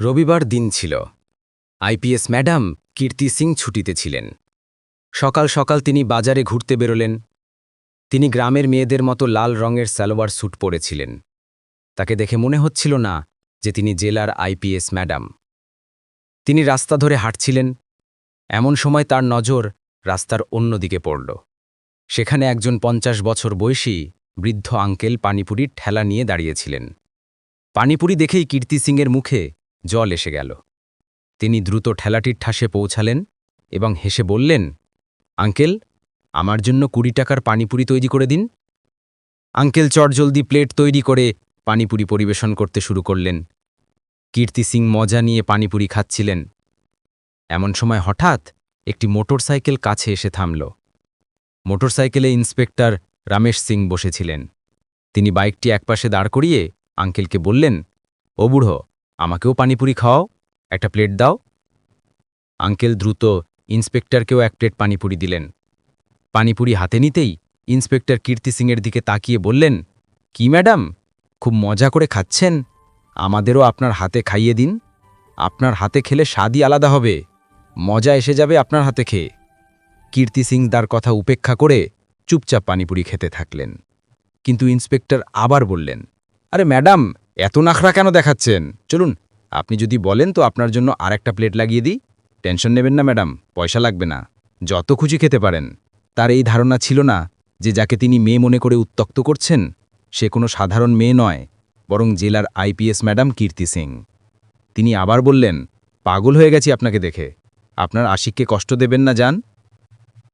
রবিবার দিন ছিল। আইপিএস ম্যাডাম কীর্তি সিং ছুটিতে ছিলেন। সকাল সকাল তিনি বাজারে ঘুরতে বেরোলেন। তিনি গ্রামের মেয়েদের মতো লাল রঙের সালোয়ার স্যুট পরেছিলেন। তাকে দেখে মনে হচ্ছিল না যে তিনি জেলার আইপিএস ম্যাডাম। তিনি রাস্তা ধরে হাঁটছিলেন। এমন সময় তার নজর রাস্তার অন্যদিকে পড়ল। সেখানে একজন পঞ্চাশ বছর বয়সী বৃদ্ধ আঙ্কেল পানিপুরির ঠেলা নিয়ে দাঁড়িয়েছিলেন। পানিপুরি দেখেই কীর্তি সিংয়ের মুখে জল এসে গেল। তিনি দ্রুত ঠেলাটির ঠাসে পৌঁছালেন এবং হেসে বললেন, আঙ্কেল, আমার জন্য কুড়ি টাকার পানিপুরি তৈরি করে দিন। আঙ্কেল চটজলদি প্লেট তৈরি করে পানিপুরি পরিবেশন করতে শুরু করলেন। কীর্তি সিং মজা নিয়ে পানিপুরি খাচ্ছিলেন। এমন সময় হঠাৎ একটি মোটরসাইকেল কাছে এসে থামল। মোটরসাইকেলে ইন্সপেক্টর রামেশ সিং বসেছিলেন। তিনি বাইকটি একপাশে দাঁড় করিয়ে আঙ্কেলকে বললেন, ও বুড়ো আমাকেও পানিপুরি খাওয়াও, একটা প্লেট দাও। আঙ্কেল দ্রুত ইন্সপেক্টরকেও এক প্লেট পানিপুরি দিলেন। পানিপুরি হাতে নিতেই ইন্সপেক্টর কীর্তি সিংয়ের দিকে তাকিয়ে বললেন, কি ম্যাডাম, খুব মজা করে খাচ্ছেন। আমাদেরও আপনার হাতে খাইয়ে দিন। আপনার হাতে খেলে স্বাদই আলাদা হবে। মজা এসে যাবে আপনার হাতে খেয়ে। কীর্তি সিং তার কথা উপেক্ষা করে চুপচাপ পানিপুরি খেতে থাকলেন। কিন্তু ইন্সপেক্টর আবার বললেন, আরে ম্যাডাম এত নাখরা কেন দেখাচ্ছেন? চলুন, আপনি যদি বলেন তো আপনার জন্য আর একটা প্লেট লাগিয়ে দিই। টেনশন নেবেন না, ম্যাডাম, পয়সা লাগবে না। যত খুশি খেতে পারেন। তার এই ধারণা ছিল না যে যাকে তিনি মেয়ে মনে করে উত্তক্ত করছেন, সে কোনো সাধারণ মেয়ে নয়, বরং জেলার আইপিএস ম্যাডাম কীর্তি সিং। তিনি আবার বললেন, পাগল হয়ে গেছি আপনাকে দেখে। আপনার আশিককে কষ্ট দেবেন না, যান।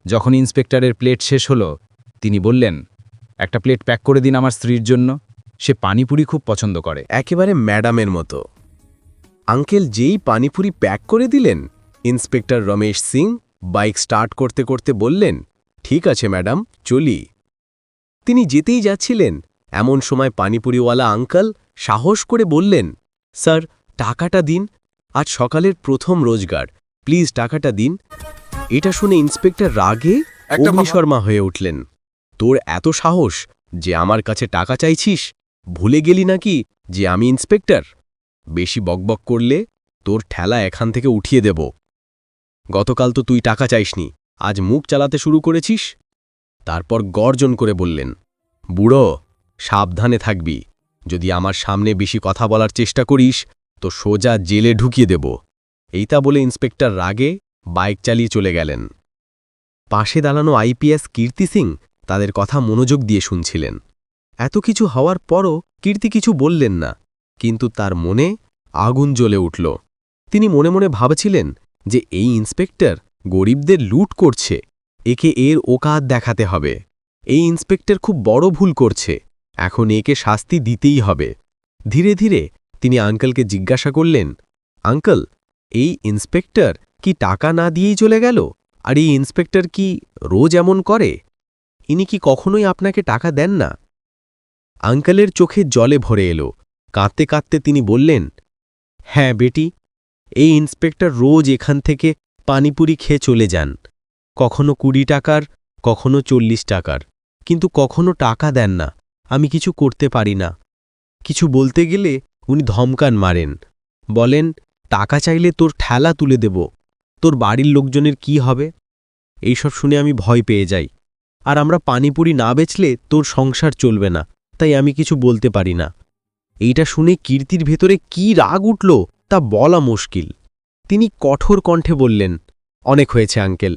যখন ইন্সপেক্টরের প্লেট শেষ হলো, তিনি বললেন, একটা প্লেট প্যাক করে দিন আমার স্ত্রীর জন্য। সে পানিপুরি খুব পছন্দ করে। একেবারে ম্যাডামের মতো। আঙ্কেল যেই পানিপুরি প্যাক করে দিলেন inspector Ramesh Singh bike start করতে করতে বললেন ঠিক আছে ম্যাডাম চলি। তিনি যেতেই যাচ্ছিলেন এমন সময় পানিপুরিওয়ালা আঙ্কেল সাহস করে বললেন স্যার টাকাটা দিন আজ সকালের প্রথম রোজগার প্লিজ টাকাটা দিন। এটা শুনে ইন্সপেক্টর রাগে অগ্নিশর্মা হয়ে উঠলেন তোর এত সাহস যে আমার কাছে টাকা চাইছিস? ভুলে গেলি নাকি যে আমি ইন্সপেক্টর? বেশি বকবক করলে তোর ঠেলা এখান থেকে উঠিয়ে দেব। গতকাল তো তুই টাকা চাইসনি, আজ মুখ চালাতে শুরু করেছিস? তারপর গর্জন করে বললেন, বুড়ো, সাবধানে থাকবি। যদি আমার সামনে বেশি কথা বলার চেষ্টা করিস, তো সোজা জেলে ঢুকিয়ে দেব। এইটা বলে ইন্সপেক্টর রাগে বাইক চালিয়ে চলে গেলেন। পাশে দাঁড়ানো আইপিএস কীর্তি সিং তাদের কথা মনোযোগ দিয়ে শুনছিলেন। এত কিছু হওয়ার পরও কীর্তি কিছু বললেন না, কিন্তু তার মনে আগুন জ্বলে উঠল। তিনি মনে মনে ভাবছিলেন যে এই ইন্সপেক্টর গরিবদের লুট করছে, একে এর ওকাত দেখাতে হবে। এই ইন্সপেক্টর খুব বড় ভুল করছে, এখন একে শাস্তি দিতেই হবে। ধীরে ধীরে তিনি আঙ্কেলকে জিজ্ঞাসা করলেন, আঙ্কেল, এই ইন্সপেক্টর কি টাকা না দিয়েই চলে গেল? আর এই ইন্সপেক্টর কি রোজ এমন করে? ইনি কি কখনোই আপনাকে টাকা দেন না? আঙ্কেলের চোখে জলে ভরে এলো। কাঁদতে কাঁদতে তিনি বললেন হ্যাঁ বেটি, এই ইন্সপেক্টর রোজ এখান থেকে পানিপুরি খেয়ে চলে যান। কখনো কুড়ি টাকার, কখনো চল্লিশ টাকার। কিন্তু কখনো টাকা দেন না, আমি কিছু করতে পারি না। কিছু বলতে গেলে উনি ধমকান মারেন। বলেন, টাকা চাইলে তোর ঠেলা তুলে দেব। তোর বাড়ির লোকজনের কি হবে? এইসব শুনে আমি ভয় পেয়ে যাই। আর আমরা পানিপুরি না বেচলে তোর সংসার চলবে না। তাই আমি কিছু বলতে পারি না। এইটা শুনে কীর্তির ভেতরে কি রাগ উঠল তা বলা মুশকিল। তিনি কঠোর কণ্ঠে বললেন, অনেক হয়েছে, আঙ্কেল।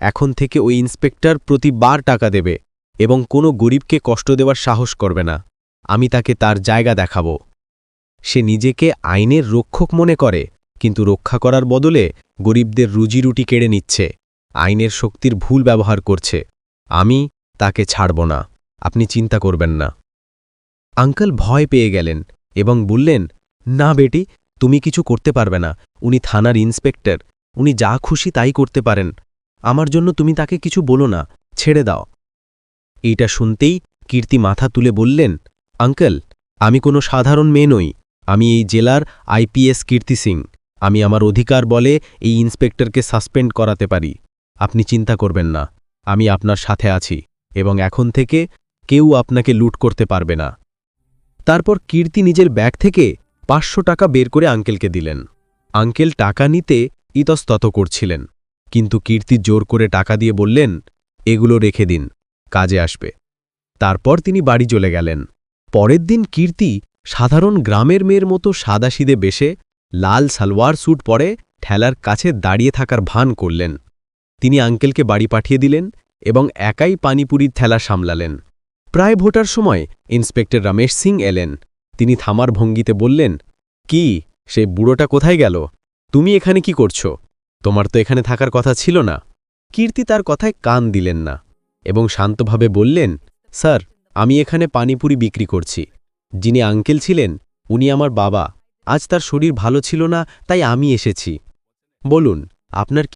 এখন থেকে ওই ইন্সপেক্টর প্রতিবার টাকা দেবে এবং কোনো গরিবকে কষ্ট দেওয়ার সাহস করবে না। আমি তাকে তার জায়গা দেখাব। সে নিজেকে আইনের রক্ষক মনে করে, কিন্তু রক্ষা করার বদলে গরিবদের রুজিরুটি কেড়ে নিচ্ছে, আইনের শক্তির ভুল ব্যবহার করছে। আমি তাকে ছাড়ব না। আপনি চিন্তা করবেন না। আঙ্কেল ভয় পেয়ে গেলেন এবং বললেন, না বেটি, তুমি কিছু করতে পারবে না। উনি থানার ইন্সপেক্টর। উনি যা খুশি তাই করতে পারেন। আমার জন্য তুমি তাকে কিছু বলো না। ছেড়ে দাও। এইটা শুনতেই কীর্তি মাথা তুলে বললেন, আঙ্কেল, আমি কোনো সাধারণ মেয়ে নই। আমি এই জেলার আইপিএস কীর্তি সিং। আমি আমার অধিকার বলে এই ইন্সপেক্টরকে সাসপেন্ড করাতে পারি। আপনি চিন্তা করবেন না। আমি আপনার সাথে আছি এবং এখন থেকে কেউ আপনাকে লুট করতে পারবে না। তারপর কীর্তি নিজের ব্যাগ থেকে পাঁচশো টাকা বের করে আঙ্কেলকে দিলেন। আঙ্কেল টাকা নিতে ইতস্তত করছিলেন, কিন্তু কীর্তি জোর করে টাকা দিয়ে বললেন, এগুলো রেখে দিন, কাজে আসবে। তারপর তিনি বাড়ি চলে গেলেন। পরের দিন কীর্তি সাধারণ গ্রামের মেয়ের মতো সাদাসিদে বেশে লাল সালোয়ার স্যুট পরে ঠেলার কাছে দাঁড়িয়ে থাকার ভান করলেন। তিনি আঙ্কেলকে বাড়ি পাঠিয়ে দিলেন এবং একাই পানিপুরির ঠেলা সামলালেন। প্রায় ভোটার সময় ইন্সপেক্টর রমেশ সিং এলেন। তিনি থামার ভঙ্গিতে বললেন, কি? সে বুড়োটা কোথায় গেল? তুমি এখানে কি করছ? তোমার তো এখানে থাকার কথা ছিল না। কীর্তি তার কথায় কান দিলেন না এবং শান্তভাবে বললেন, স্যার, আমি এখানে পানিপুরি বিক্রি করছি। যিনি আঙ্কেল ছিলেন, উনি আমার বাবা। আজ তার শরীর ভালো ছিল না, তাই আমি এসেছি। বলুন, আপনার